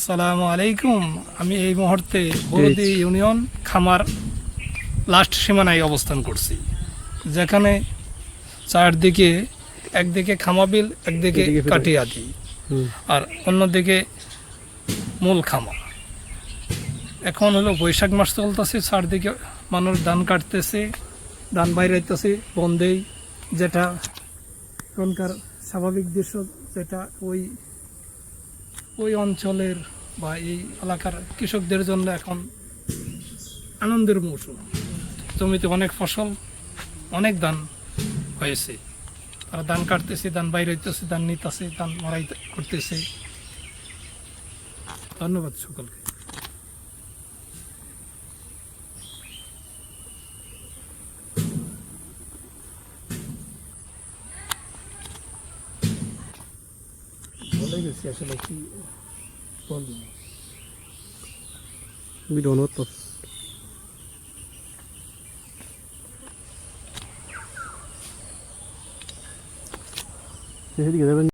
সালামু আলাইকুম। আমি এই মুহূর্তে বৌদি ইউনিয়ন খামার লাস্ট সীমানায় অবস্থান করছি। যেখানে চারদিকে একদিকে খামাবিল একদিকে কাটিয়াদি আর অন্যদিকে মূল খামা এখন হলো বৈশাখ মাস চলতেছে চারদিকে মানুষ ধান কাটতেছে ধান বাইরাইতেছে বন্ধেই যেটা এখনকার স্বাভাবিক দৃশ্য যেটা ওই ওই অঞ্চলের বা এই এলাকার কৃষকদের জন্য এখন আনন্দের মৌসুম। জমিতে অনেক ফসল, অনেক ধান হয়েছে। তারা ধান কাটতেছে, ধান বাইরাইতেছে ধান নিতেছে, ধান মারাই করতেছে। ধন্যবাদ সকলকে। বলে গেছি আসলে কি বলবো We don't know তো সেদিকে যাবেন